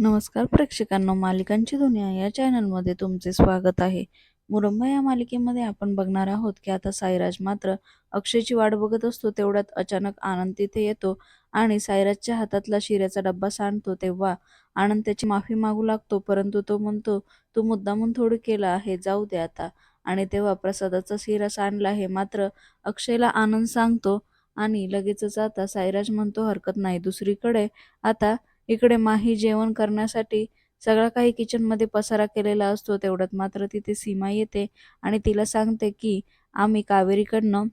नमस्कार प्रेक्षकांनो मालिकांची दुनिया या चॅनलमध्ये तुमचे स्वागत आहे. मुरंबा या मालिकेमध्ये आपण बघणार आहोत की आता साईराज मात्र अक्षयची वाट बघत असतो तेवढ्यात अचानक आनंद तिथे येतो आणि साईराजच्या हातातला शिऱ्याचा डब्बा सांडतो तेव्हा आनंद त्याची माफी मागू लागतो परंतु तो म्हणतो तू मुद्दामून थोडी केला आहे जाऊ दे आता. आणि तेव्हा प्रसादाचा शिरा सांडला हे मात्र अक्षयला आनंद सांगतो आणि लगेचच आता साईराज म्हणतो हरकत नाही दुसरीकडे आता इकडे माही जेवण करण्यासाठी सगळा काही किचनमध्ये पसारा केलेला असतो तेवढ्यात मात्र तिथे सीमा येते आणि तिला सांगते की आम्ही कावेरीकडनं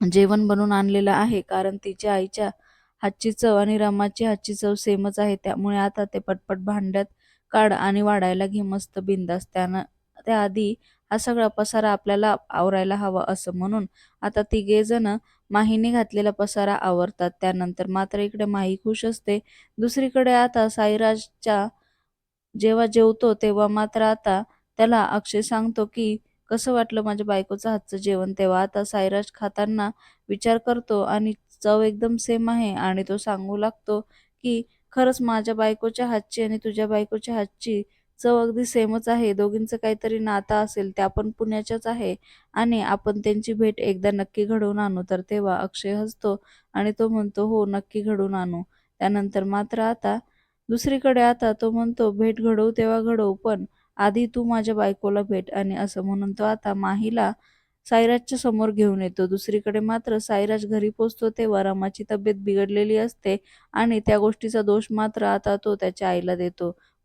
जेवण बनवून आणलेलं आहे कारण तिच्या आईच्या हातची चव आणि रमाची हातची चव सेमच आहे. त्यामुळे आता ते पटपट भांड्यात काढ आणि वाढायला घे मस्त बिंदास. त्यानं त्याआधी हा सगळा पसारा आपल्याला आवरायला हवा असं म्हणून आता तिघे जण माहीने घातलेला पसारा आवरतात. त्यानंतर मात्र इकडे माही खुश असते. दुसरीकडे आता साईराजच्या जेव्हा जेवतो तेव्हा मात्र आता त्याला अक्षय सांगतो की कसं वाटलं माझ्या बायकोचं हातचं जेवण? तेव्हा आता साईराज खाताना विचार करतो आणि चव एकदम सेम आहे आणि तो सांगू लागतो की खरंच माझ्या बायकोच्या हातची आणि तुझ्या बायकोच्या हातची चव अगदी सेमच आहे. दोघींचं काहीतरी नातं असेल त्या पण पुण्याच्याच आहे आणि आपण त्यांची भेट एकदा नक्की घडवून आणू. तर तेव्हा अक्षय हसतो आणि तो म्हणतो हो नक्की घडवून आणू. त्यानंतर मात्र आता दुसरीकडे आता तो म्हणतो भेट घडवू तेव्हा घडवू पण आधी तू माझ्या बायकोला भेट. आणि असं म्हणून तो आता माहीला साईराजच्या समोर घेऊन येतो. दुसरीकडे मात्र साईराज घरी पोचतो तेव्हा रमाची तब्येत बिघडलेली असते आणि त्या गोष्टीचा दोष मात्र आता तो त्याच्या आईला देतो.